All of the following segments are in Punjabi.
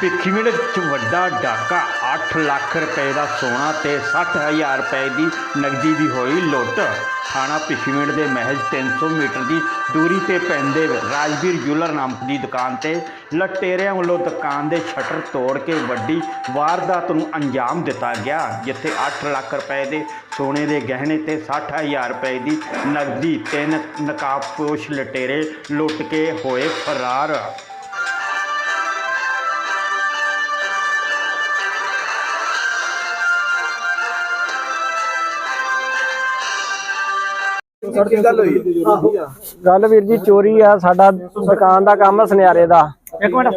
ਭਿੱਖੀਵਿੰਡ 'ਚ ਵੱਡਾ ਡਾਕਾ 8 ਲੱਖ ਰੁਪਏ ਦਾ ਸੋਨਾ ਤੇ 60000 ਰੁਪਏ ਦੀ ਨਗਦੀ ਦੀ ਹੋਈ ਲੁੱਟ। ਥਾਣਾ ਭਿੱਖੀਵਿੰਡ ਦੇ ਮਹਿਜ਼ 300 ਮੀਟਰ ਦੀ ਦੂਰੀ ਤੇ ਪੈਂਦੇ ਰਾਜਵੀਰ ਜੁਲਰ ਨਾਮਕ ਦੀ ਦੁਕਾਨ ਤੇ ਲਟੇਰਿਆਂ ਵੱਲੋਂ ਦੁਕਾਨ ਦੇ ਸ਼ਟਰ ਤੋੜ ਕੇ ਵੱਡੀ ਵਾਰਦਾਤ ਨੂੰ ਅੰਜਾਮ ਦਿੱਤਾ ਗਿਆ, ਜਿੱਥੇ 8 ਲੱਖ ਰੁਪਏ ਦੇ ਸੋਨੇ ਦੇ ਗਹਿਣੇ ਤੇ 60000 ਰੁਪਏ ਦੀ ਨਗਦੀ ਤਿੰਨ ਨਕਾਬਪੋਸ਼ ਲਟੇਰੇ ਲੁੱਟ ਕੇ ਹੋਏ ਫਰਾਰ। ਸਰ ਕੀ ਗੱਲ ਹੋਈ ਗੱਲ ਵੀਰ ਜੀ ਚੋਰੀ ਆ ਸਾਡਾ ਦੁਕਾਨ ਦਾ ਕੰਮ ਆ ਸੁਨਿਆਰੇ ਦਾ। ਇੱਕ ਮਿੰਟ।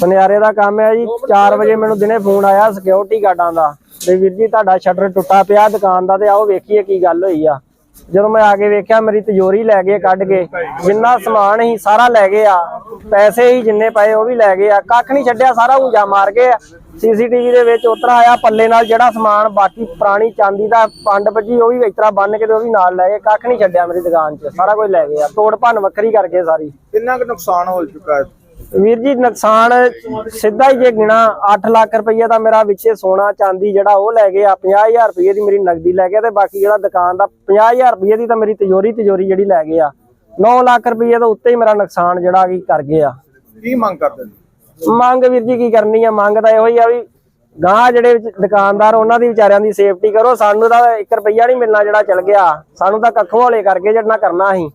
ਸੁਨਿਆਰੇ ਦਾ ਕੰਮ ਹੈ ਜੀ 4 ਵਜੇ ਮੈਨੂੰ ਦਿਨੇ ਫੋਨ ਆਇਆ ਸਿਕਿਉਰਿਟੀ ਗਾਰਡਾਂ ਦਾ। ਤੇ ਵੀਰ ਜੀ ਤੁਹਾਡਾ ਸ਼ਟਰ ਟੁੱਟਾ ਪਿਆ ਦੁਕਾਨ ਦਾ ਤੇ ਆਓ ਵੇਖੀਏ ਕੀ ਗੱਲ ਹੋਈ ਆ। ਜਦੋਂ ਮੈਂ ਆ ਕੇ ਵੇਖਿਆ, ਮੇਰੀ ਤਿਜੋਰੀ ਲੈ ਗਏ ਕੱਢ ਕੇ। ਜਿੰਨਾ ਸਮਾਨ ਸੀ ਸਾਰਾ ਲੈ ਗਏ ਆ। ਪੈਸੇ ਹੀ ਜਿੰਨੇ ਪਏ ਉਹ ਵੀ ਲੈ ਗਏ ਆ। ਕੱਖ ਨਹੀਂ ਛੱਡਿਆ, ਸਾਰਾ ਉਂਜਾ ਮਾਰ ਗਏ ਆ। ਸੀਸੀਟੀਵੀ ਦੇ ਵਿੱਚ ਉਤਰਾ ਆਇਆ, ਪੱਲੇ ਨਾਲ ਜਿਹੜਾ ਸਮਾਨ ਬਾਕੀ ਪੁਰਾਣੀ ਚਾਂਦੀ ਦਾ ਪੰਡ ਵੱਜੀ ਉਹ ਵੀ ਇਸ ਤਰ੍ਹਾਂ ਬੰਨ ਕੇ ਤੇ ਉਹ ਵੀ ਨਾਲ ਲੈ ਗਏ। ਕੱਖ ਨਹੀਂ ਛੱਡਿਆ ਮੇਰੀ ਦੁਕਾਨ 'ਚ। ਸਾਰਾ ਕੁਝ ਲੈ ਗਏ ਆ। ਤੋੜ ਭੰਨ ਵੱਖਰੀ ਕਰਕੇ ਸਾਰੀ। ਕਿੰਨਾ ਕੁ ਨੁਕਸਾਨ ਹੋ ਚੁੱਕਾ ਹੈ? ਵੀਰ ਜੀ ਨੁਕਸਾਨ ਸਿੱਧਾ ਹੀ ਜੇ ਗਿਣਾ 8 ਲੱਖ ਰੁਪਈਆ ਦਾ ਮੇਰਾ ਵਿੱਚੇ ਸੋਨਾ ਚਾਂਦੀ ਜਿਹੜਾ ਉਹ ਲੈ ਗਏ ਆ 50000 ਰੁਪਏ ਦੀ ਮੇਰੀ ਨਗਦੀ ਲੈ ਗਏ ਤੇ ਬਾਕੀ ਜਿਹੜਾ ਦੁਕਾਨ ਦਾ 50000 ਰੁਪਏ ਦੀ ਤਾਂ ਮੇਰੀ ਤਿਜੋਰੀ ਤਿਜੋਰੀ ਜਿਹੜੀ ਲੈ ਗਏ ਆ। 9 ਲੱਖ ਰੁਪਏ ਤੋਂ ਉੱਤੇ ਹੀ ਮੇਰਾ ਨੁਕਸਾਨ ਜਿਹੜਾ ਕੀ ਕਰ ਗਏ ਆ ਕੀ ਮੰਗ ਕਰਦੇ ਮੰਗ ਵੀਰ ਜੀ ਕੀ ਕਰਨੀ ਆ? ਮੰਗ ਤਾਂ ਇਹੋ ਹੀ ਆ ਵੀ ਗਾਂ ਜਿਹੜੇ ਵਿੱਚ ਦੁਕਾਨਦਾਰ ਉਹਨਾਂ ਦੀ ਵਿਚਾਰਿਆਂ ਦੀ ਸੇਫਟੀ ਕਰੋ। ਸਾਨੂੰ ਤਾਂ 1 ਰੁਪਈਆ ਨਹੀਂ ਮਿਲਣਾ ਜਿਹੜਾ ਚਲ ਗਿਆ। ਸਾਨੂੰ ਤਾਂ ਕੱਖੋਂ ਹੌਲੇ ਕਰਕੇ ਜਿਹੜਾ ਕਰਨਾ ਸੀ।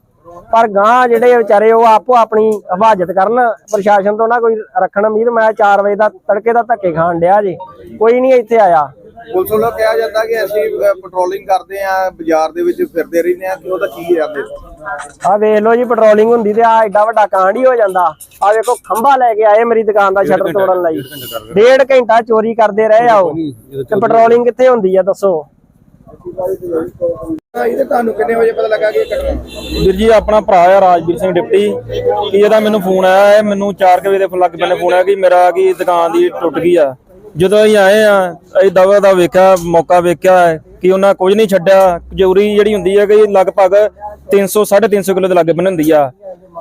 ਪਰ ਗਾਂ ਜਿਹੜੇ ਵਿਚਾਰੇ ਉਹ ਆਪੋ ਆਪਣੀ ਹਿਫਾਜ਼ਤ ਕਰਨ। ਪ੍ਰਸ਼ਾਸਨ ਤੋਂ ਨਾ ਕੋਈ ਰੱਖਣ ਉਮੀਦ ਮੈਂ 4 ਵਜੇ ਦਾ ਤੜਕੇ ਦਾ ਧੱਕੇ ਖਾਣ ਡਿਆ ਜੀ। ਕੋਈ ਨਹੀਂ ਇੱਥੇ ਆਇਆ। ਪੁਲਿਸ ਵੱਲੋਂ ਕਿਹਾ ਜਾਂਦਾ ਕਿ ਅਸੀਂ ਪੈਟਰੋਲਿੰਗ ਕਰਦੇ ਆ ਬਾਜ਼ਾਰ ਦੇ ਵਿੱਚ ਫਿਰਦੇ ਰਹਿੰਦੇ ਆ ਕਿ ਉਹਦਾ ਕੀ ਜਾਂਦੇ ਆ ਵੇਖ ਲਓ ਜੀ ਪੈਟਰੋਲਿੰਗ ਹੁੰਦੀ ਤੇ ਆ ਐਡਾ ਵੱਡਾ ਕਾਂਡ ਹੀ ਹੋ ਜਾਂਦਾ। ਆ ਵੇਖੋ ਖੰਭਾ ਲੈ ਕੇ ਆਏ ਮੇਰੀ ਦੁਕਾਨ ਦਾ ਸ਼ਟਰ ਤੋੜਨ ਲਈ। ਡੇਢ ਘੰਟਾ ਚੋਰੀ ਕਰਦੇ ਰਹੇ ਆ ਉਹ। ਤੇ ਪੈਟਰੋਲਿੰਗ ਕਿੱਥੇ ਹੁੰਦੀ ਆ ਦੱਸੋ? ਇਹਦੇ ਤੁਹਾਨੂੰ ਕਿੰਨੇ ਵਜੇ ਪਤਾ ਲੱਗਾ ਕਿ ਇਹ ਘਟਨਾ? ਵੀਰ ਜੀ, ਆਪਣਾ ਭਰਾ ਆ, ਰਾਜਵੀਰ ਸਿੰਘ ਡਿਪਟੀ। ਕਿ ਇਹਦਾ ਮੈਨੂੰ ਫੋਨ ਆਇਆ ਹੈ? ਮੈਨੂੰ 4 ਵਜੇ ਦੇ ਫੋਨ ਲੱਗ ਪੈਣੇ ਫੋਨ ਆਇਆ ਕਿ ਮੇਰਾ ਕੀ ਦੁਕਾਨ ਦੀ ਟੁੱਟ ਗਈ ਆ। ਜਦੋਂ ਅਸੀਂ ਆਏ ਆ, ਅਸੀਂ ਦਵਾ ਦਾ ਵੇਖਿਆ, ਮੌਕਾ ਵੇਖਿਆ ਹੈ ਕਿ ਉਹਨਾਂ ਕੁਝ ਨਹੀਂ ਛੱਡਿਆ। ਜੂਰੀ ਜਿਹੜੀ ਹੁੰਦੀ ਹੈ ਕਿ ਲਗਭਗ 300 350 ਕਿਲੋ ਦੇ ਲਾਗੇ ਬਣ ਹੁੰਦੀ ਆ।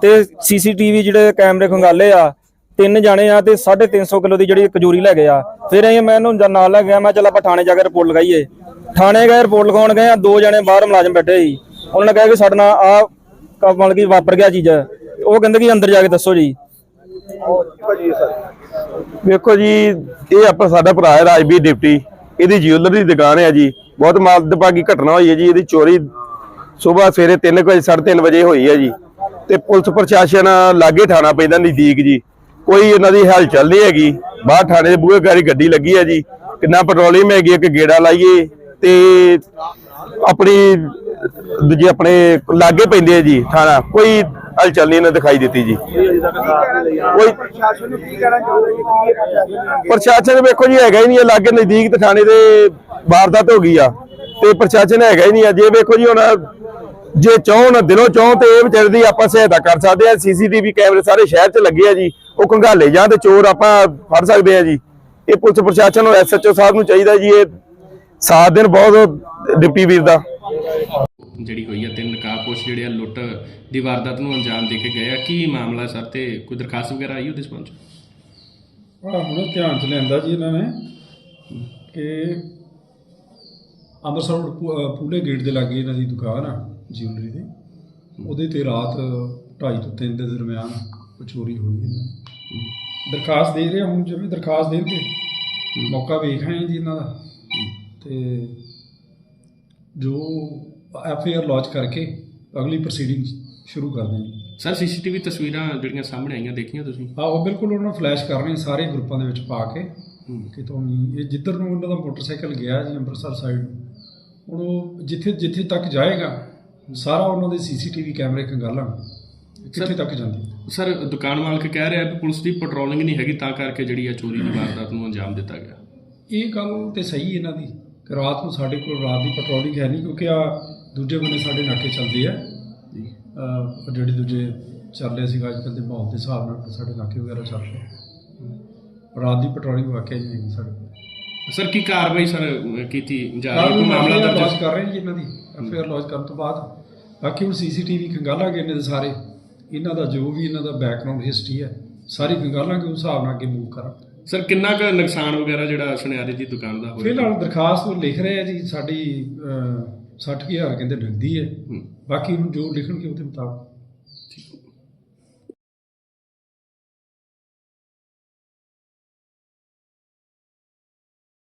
ਤੇ ਸੀਸੀਟੀਵੀ ਜਿਹੜੇ ਕੈਮਰੇ ਖੰਗਾਲੇ ਆ, ਤਿੰਨ ਜਾਣੇ ਆ ਤੇ 350 ਕਿਲੋ ਦੀ ਜਿਹੜੀ ਕਜੂਰੀ ਲੈ ਗਏ ਆ। ਫਿਰ ਅਸੀਂ ਮੈਂ ਇਹਨੂੰ ਨਾਲ ਲੈ ਗਿਆ, ਮੈਂ ਚੱਲ ਆਪਾਂ ਥਾਣੇ ਜਾ ਕੇ ਰਿਪੋਰਟ ਲਗਾਈਏ। ਥਾਣੇ ਗਏ, ਰਿਪੋਰਟ ਲਿਖਾਉਣ ਗਏ, ਆ ਦੋ ਜਣੇ ਬਾਹਰ ਮੁਲਾਜ਼ਮ ਬੈਠੇ ਸੀ। ਉਹਨਾਂ ਨੇ ਕਿਹਾ ਕਿ ਸਾਡੇ ਨਾਲ ਆ ਮਤਲਬ ਕਿ ਵਾਪਰ ਗਿਆ ਚੀਜ਼। ਉਹ ਕਹਿੰਦੇ ਕਿ ਅੰਦਰ ਜਾ ਕੇ ਦੱਸੋ ਜੀ। ਵੇਖੋ ਜੀ, ਇਹ ਆਪਾਂ ਸਾਡਾ ਭਰਾ ਹੈ, ਰਾਜਵੀਰ ਡਿਪਟੀ। ਇਹਦੀ ਜਿਊਲਰੀ ਦੀ ਦੁਕਾਨ ਹੈ ਜੀ। ਬਹੁਤ ਮਾਲਦਭਾਗੀ ਘਟਨਾ ਹੋਈ ਹੈ ਜੀ, ਇਹਦੀ ਚੋਰੀ ਸਵੇਰ ਸਵੇਰੇ 3 ਵਜੇ 3:30 ਵਜੇ ਹੋਈ ਹੈ ਜੀ। ਤੇ ਪੁਲਿਸ ਪ੍ਰਸ਼ਾਸਨ ਲਾਗੇ ਥਾਣਾ ਪੈਂਦਾ ਨਜ਼ਦੀਕ ਜੀ। ਕੋਈ ਇਹਨਾਂ ਦੀ ਹਲਚਲ ਨਹੀਂ ਹੈਗੀ। ਬਾਹਰ ਥਾਣੇ ਦੇ ਬੂਹੇ ਗਾੜੀ ਗੱਡੀ ਲੱਗੀ ਹੈ ਜੀ। ਕਿੰਨਾ ਪੈਟਰੋਲਿੰਗ ਹੈਗੀ, ਇੱਕ ਗੇੜਾ ਲਾਈਏ। ਤੇ ਆਪਣੀ ਦੂਜੇ ਆਪਣੇ ਲਾਗੇ ਪੈਂਦੇ ਆ ਜੀ ਥਾਣਾ, ਕੋਈ ਹਲਚਲ ਨਹੀਂ ਇਹਨਾਂ ਦਿਖਾਈ ਦਿੱਤੀ ਜੀ। ਕੋਈ ਪ੍ਰਸ਼ਾਸਨ ਨੂੰ ਕੀ ਕਹਿਣਾ ਚਾਹੁੰਦੇ ਜੀ ਪ੍ਰਸ਼ਾਸਨ ਵੇਖੋ ਜੀ, ਹੈਗਾ ਹੀ ਨਹੀਂ ਲਾਗੇ ਨਜ਼ਦੀਕ ਤੇ ਥਾਣੇ ਦੇ ਵਾਰਦਾਤ ਹੋ ਗਈ ਆ। ਤੇ ਪ੍ਰਸ਼ਾਸਨ ਹੈਗਾ ਹੀ ਨਹੀਂ ਆ, ਜੇ ਵੇਖੋ ਜੀ ਹੁਣ ਜੇ ਚਾਹਣ ਦਿਲੋਂ ਚਾਹਣ ਤੇ ਇਹ ਵਿਚਾਰੇ ਦੀ ਆਪਾਂ ਸਹਾਇਤਾ ਕਰ ਸਕਦੇ ਆ, ਸੀਸੀਟੀਵੀ ਕੈਮਰੇ ਸਾਰੇ ਸ਼ਹਿਰ 'ਚ ਲੱਗੇ ਆ ਜੀ, ਉਹ ਕੰਘਾਲੇ ਜਾਂ ਤੇ ਚੋਰ ਆਪਾਂ ਫੜ ਸਕਦੇ ਆ ਜੀ। ਇਹ ਪੁਲਿਸ ਪ੍ਰਸ਼ਾਸਨ ਨੂੰ ਐਸਐਚਓ ਸਾਹਿਬ ਨੂੰ ਚਾਹੀਦਾ ਜੀ, ਇਹ ਸਾਥ ਦੇਣ ਬਹੁਤ ਡਿਪਟੀ ਵੀਰ ਦਾ। ਜਿਹੜੀ ਹੋਈ ਆ ਤਿੰਨ ਨਕਾਬਪੋਸ਼ ਜਿਹੜੇ ਆ ਲੁੱਟ ਦੀ ਵਾਰਦਾਤ ਨੂੰ ਅੰਜਾਮ ਦੇ ਕੇ ਗਏ ਆ। ਕੀ ਮਾਮਲਾ ਸਰ? ਤੇ ਕੋਈ ਦਰਖਾਸਤ ਵਗੈਰਾ ਆਈ ਉਹਦੇ ਸੰਬੰਧ ਚ? ਆ ਹੁਣ ਧਿਆਨ ਚ ਲੈਂਦਾ ਜੀ ਇਹਨਾਂ ਨੇ ਕਿ ਅੰਮ੍ਰਿਤਸਰ ਪੂਲੇ ਗੇਟ ਦੇ ਲਾਗੇ ਇਹਨਾਂ ਦੀ ਦੁਕਾਨ ਆ ਜਿਊਲਰੀ ਦੀ। ਉਹਦੇ ਤੇ ਰਾਤ 2:30 ਤੋਂ 3 ਦੇ ਦਰਮਿਆਨ ਚੋਰੀ ਹੋਈ ਇਹਨਾਂ ਦੀ। ਦਰਖਾਸਤ ਦੇ ਰਹੇ ਹਾਂ ਹੁਣ ਜਿਵੇਂ ਦਰਖਾਸਤ ਦੇਣਗੇ ਮੌਕਾ ਵੇਖ ਜੀ ਇਹਨਾਂ ਦਾ। ਤੇ ਜੋ ਐਫ ਆਈ ਆਰ ਲੌਂਚ ਕਰਕੇ ਅਗਲੀ ਪ੍ਰੋਸੀਡਿੰਗ ਸ਼ੁਰੂ ਕਰ ਦੇਣੀ ਸਰ ਸੀਸੀਟੀਵੀ ਤਸਵੀਰਾਂ ਜਿਹੜੀਆਂ ਸਾਹਮਣੇ ਆਈਆਂ ਦੇਖੀਆਂ ਤੁਸੀਂ? ਆ ਉਹ ਬਿਲਕੁਲ ਉਹਨਾਂ ਨੂੰ ਫਲੈਸ਼ ਕਰ ਰਹੇ ਹਾਂ ਸਾਰੇ ਗਰੁੱਪਾਂ ਦੇ ਵਿੱਚ ਪਾ ਕੇ ਕਿਤੋਂ ਵੀ ਇਹ ਜਿੱਧਰ ਨੂੰ ਉਹਨਾਂ ਦਾ ਮੋਟਰਸਾਈਕਲ ਗਿਆ ਜੀ ਅੰਮ੍ਰਿਤਸਰ ਸਾਈਡ ਨੂੰ ਹੁਣ ਉਹ ਜਿੱਥੇ ਜਿੱਥੇ ਤੱਕ ਜਾਏਗਾ ਸਾਰਾ ਉਹਨਾਂ ਦੇ ਸੀਸੀਟੀਵੀ ਕੈਮਰੇ ਕੰਗਾਲਾਂਗੇ ਕਿੱਥੇ ਤੱਕ ਜਾਂਦੀ? ਸਰ ਦੁਕਾਨ ਮਾਲਕ ਕਹਿ ਰਿਹਾ ਵੀ ਪੁਲਿਸ ਦੀ ਪੈਟਰੋਲਿੰਗ ਨਹੀਂ ਹੈਗੀ ਤਾਂ ਕਰਕੇ ਜਿਹੜੀ ਆ ਚੋਰੀ ਦੀ ਵਾਰਦਾਤ ਨੂੰ ਅੰਜਾਮ ਦਿੱਤਾ ਗਿਆ। ਇਹ ਗੱਲ ਤੇ ਸਹੀ ਇਹਨਾਂ ਦੀ। ਕਿ ਰਾਤ ਨੂੰ ਸਾਡੇ ਕੋਲ ਰਾਤ ਦੀ ਪੈਟਰੋਲਿੰਗ ਹੈ ਨਹੀਂ ਕਿਉਂਕਿ ਆ ਦੂਜੇ ਬੰਨੇ ਸਾਡੇ ਨਾਕੇ ਚੱਲਦੇ ਆ। ਅਹ ਜਿਹੜੇ ਦੂਜੇ ਚੱਲ ਰਹੇ ਸੀਗਾ ਅੱਜ ਕੱਲ੍ਹ ਦੇ ਮਾਹੌਲ ਦੇ ਹਿਸਾਬ ਨਾਲ ਸਾਡੇ ਨਾਕੇ ਵਗੈਰਾ ਚੱਲ ਰਹੇ ਰਾਤ ਦੀ ਪੈਟਰੋਲਿੰਗ ਵਾਕਿਆ ਨਹੀਂ ਹੈਗੀ ਸਾਡੇ ਸਰ ਕੀ ਕਾਰਵਾਈ ਸਰ ਕੀਤੀ ਜਾ ਰਹੀ ਕੋਈ ਮਾਮਲਾ ਦਰਜ? ਕਰ ਰਹੇ ਜੀ ਇਹਨਾਂ ਦੀ। ਐਫਆਈਆਰ ਲੌਂਚ ਕਰਨ ਤੋਂ ਬਾਅਦ। ਬਾਕੀ ਹੁਣ ਸੀਸੀਟੀਵੀ ਖੰਗਾਲਾਂਗੇ ਇਹਨਾਂ ਦੇ ਸਾਰੇ। ਇਹਨਾਂ ਦਾ ਜੋ ਵੀ ਇਹਨਾਂ ਦਾ ਬੈਕਗ੍ਰਾਉਂਡ ਹਿਸਟਰੀ ਹੈ ਸਾਰੀ ਖੰਗਾਲਾਂਗੇ ਉਸ ਹਿਸਾਬ ਨਾਲ ਅੱਗੇ ਮੂਵ ਕਰਾਂਗੇ। ਸਰ ਕਿੰਨਾ ਕੁ ਨੁਕਸਾਨ ਵਗੈਰਾ ਜਿਹੜਾ ਸੁਨਿਆਰੇ ਦੀ ਦੁਕਾਨ ਦਾ ਹੋਇਆ? ਫਿਲਹਾਲ ਦਰਖਾਸਤ ਲਿਖ ਰਹੇ ਆ ਜੀ ਸਾਡੀ ਅਹ, 60000 ਕਹਿੰਦੇ ਨਗਦੀ ਹੈ। ਬਾਕੀ ਹੁਣ ਜੋ ਲਿਖਣਗੇ ਉਹਦੇ ਮੁਤਾਬਕ।